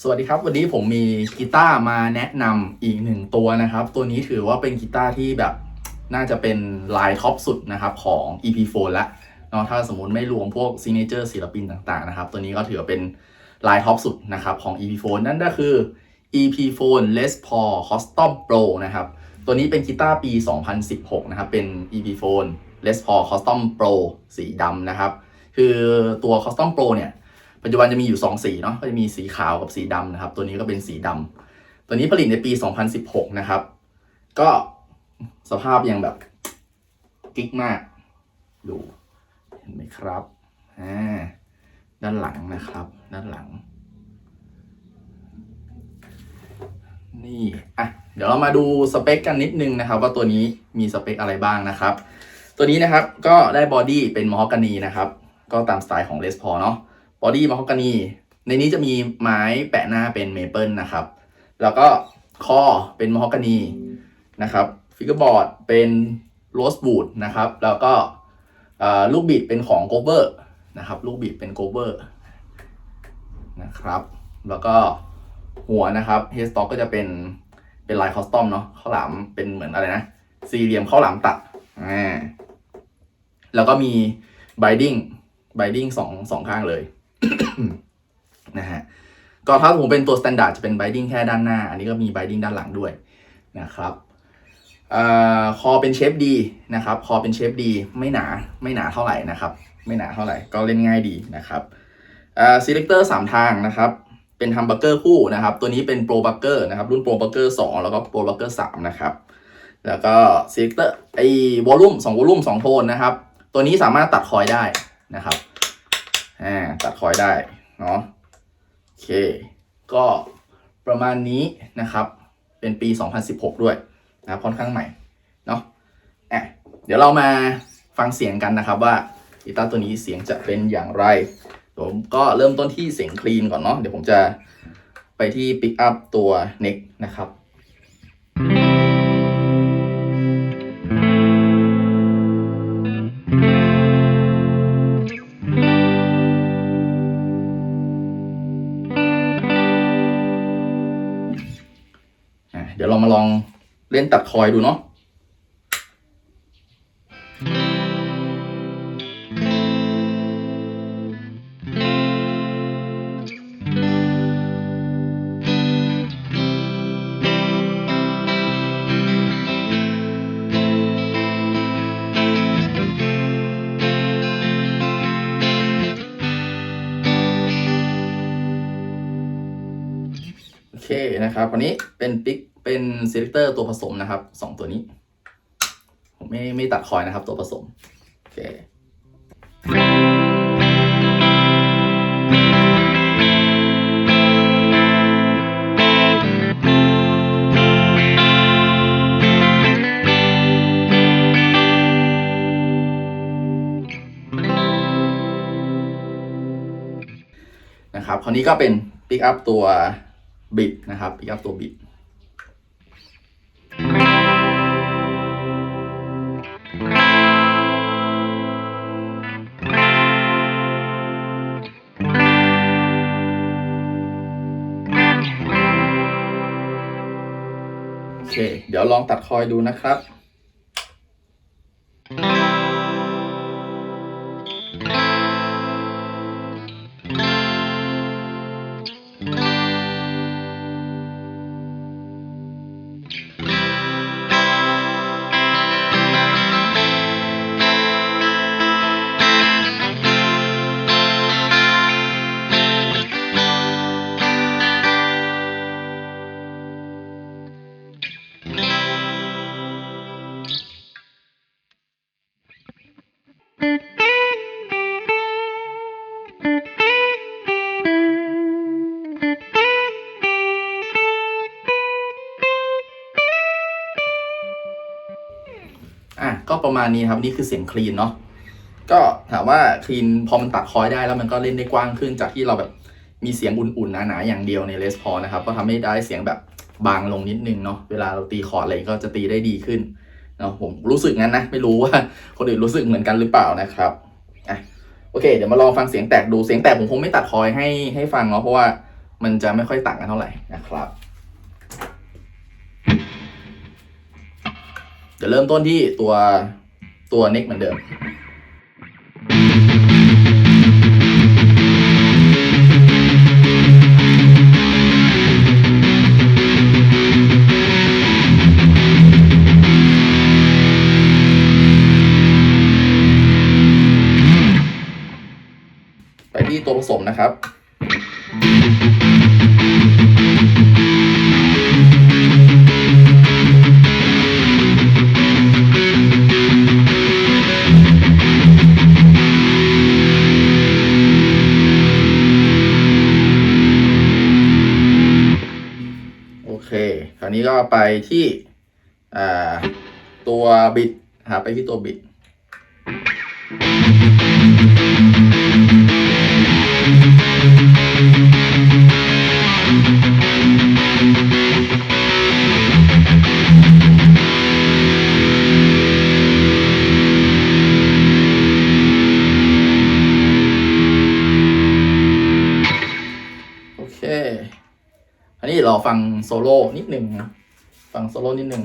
สวัสดีครับ วันนี้ผมมีกีตาร์มาแนะนำอีกหนึ่งตัวนะครับ ตัวนี้ถือว่าเป็นกีตาร์ที่แบบน่าจะเป็นลายท็อปสุดนะครับของ EP Phone ละเนาะถ้าสมมติไม่รวมพวกซีเนเจอร์ศิลปินต่างๆนะครับ ตัวนี้ก็ถือว่าเป็นลายท็อปสุดนะครับของ EP Phone นั่นก็คือ EP Phone Les Paul Custom Pro นะครับตัวนี้เป็นกีตาร์ปี 2016 นะครับ เป็น EP Phone Les Paul Custom Pro สีดำนะครับ คือตัว Custom Pro เนี่ย ปัจจุบันจะมีอยู่ 2 สีเนาะก็จะมีสีขาวกับสีดำนะครับ ตัวนี้ก็เป็นสีดำตัวนี้ผลิตในปี 2016 นะครับ ก็สภาพยังแบบกิ๊กมากดูเห็นไหมครับอ่าด้านหลังนะครับ ด้านหลัง นี่อะเดี๋ยวเรามาดูสเปคกันนิดนึงนะครับ ว่าตัวนี้มีสเปคอะไรบ้างนะครับ ตัวนี้นะครับก็ได้บอดี้เป็นมอฮอกานีนะครับ ก็ตามสไตล์ของเลสพอเนาะ บอดี้มาฮอกกานีในนี้จะมีไม้แปะหน้าเป็นเมเปิลนะครับ แล้วก็คอเป็นมาฮอกกานีนะครับฟิกเกอร์บอร์ดเป็นโรสบูดนะครับ แล้วก็ลูกบิดเป็นของโกเบอร์นะครับ ลูกบิดเป็นโกเบอร์นะครับ แล้วก็หัวนะครับเฮสต็อกก็จะเป็นเป็นลายคอสตอมเนาะข้าวหลามเป็นเหมือนอะไรนะ สี่เหลี่ยมข้าวหลามตัดอ่าแล้วก็มีไบดิ้งไบดิ้งสองสองข้างเลย นะฮะก็ถ้าผมเป็นตัว standard จะเป็น binding แค่ด้านหน้า อันนี้ก็มี binding ด้านหลังด้วยนะครับออคอเป็นเชฟดีนะครับคอเป็นเชฟดีไม่หนาไม่หนาเท่าไหร่นะครับ ไม่หนาเท่าไหร่ก็เล่นง่ายดีนะครับเอ่อ selector สามทางนะครับ เป็นฮัมบักเกอร์คู่นะครับ ตัวนี้เป็น pro bucker นะครับ รุ่น pro bucker 2แล้วก็ pro bucker 3นะครับ แล้วก็ selector ไอ้ volume 2 volume 2โทนนะครับ ตัวนี้สามารถตัดคอยได้นะครับ อ่าตัดคอยได้เนาะโอเค ก็ประมาณนี้นะครับ เป็นปี 2016 ด้วยนะค่อนข้างใหม่เนาะอะเดี๋ยวเรามาฟังเสียงกันนะครับว่ากีตาร์ตัวนี้เสียงจะเป็นอย่างไร ผมก็เริ่มต้นที่เสียงคลีนก่อนเนาะเดี๋ยวผมจะไปที่ปิกอัพตัว neck นะครับ เดี๋ยวเรามาลองเล่นตัดคอยดูเนาะโอเคนะครับวันนี้เป็นปิก เป็นเซเลคเตอร์ตัวผสมนะครับสองตัวนี้ ผมไม่ไม่ตัดคอยนะครับตัวผสม โอเคนะครับคราวนี้ก็เป็นปิกอัพตัวบิดนะครับปิกอัพตัวบิด เค เดี๋ยวลองตัดคอยดูนะครับ อะก็ประมาณนี้ครับนี่คือเสียงคลีนเนาะก็ถามว่าคลีนพอมันตัดคอยได้แล้วมันก็เล่นได้กว้างขึ้นจากที่เราแบบมีเสียงอุ่นๆหนาๆอย่างเดียวในเลสพอนะครับก็ทำให้ได้เสียงแบบบางลงนิดนึงเนาะเวลาเราตีคอร์ดอะไรก็จะตีได้ดีขึ้นเนาะผมรู้สึกงั้นนะ ไม่รู้ว่าคนอื่นรู้สึกเหมือนกันหรือเปล่านะครับอะโอเค เดี๋ยวมาลองฟังเสียงแตกดูเสียงแตกผมคงไม่ตัดคอยให้ให้ฟังเนาะเพราะว่ามันจะไม่ค่อยต่างกันเท่าไหร่นะครับ จะเริ่มต้นที่ตัวตัวเน็กเหมือนเดิม เค คราวนี้ก็ไปที่ตัวบิดหาไปที่ตัวบิดโอเค อันนี้เราฟังโซโล่นิดหนึ่งนะ ฟังโซโล่นิดหนึ่ง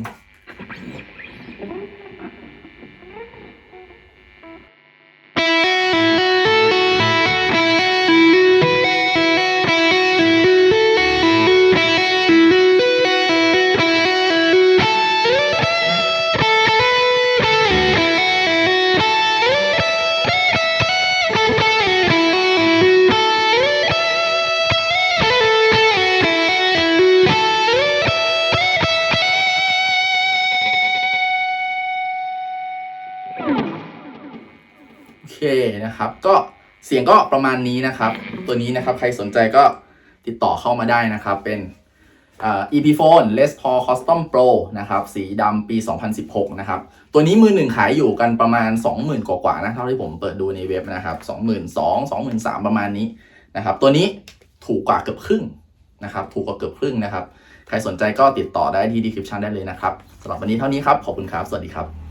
นะครับ ก็เสียงก็ประมาณนี้นะครับ ตัวนี้นะครับใครสนใจก็ติดต่อเข้ามาได้นะครับ เป็นอ่า EP Phone Les Paul Custom Pro นะครับ สีดำปี 2016 นะครับ ตัวนี้มือหนึ่งขายอยู่กันประมาณ 20,000 กว่าๆนะ เท่าที่ผมเปิดดูในเว็บนะครับ 22,000 23,000 ประมาณนี้นะครับ ตัวนี้ถูกกว่าเกือบครึ่งนะครับ ถูกกว่าเกือบครึ่งนะครับ ใครสนใจก็ติดต่อได้ที่ description ได้เลยนะครับสำหรับวันนี้เท่านี้ครับ ขอบคุณครับ สวัสดีครับ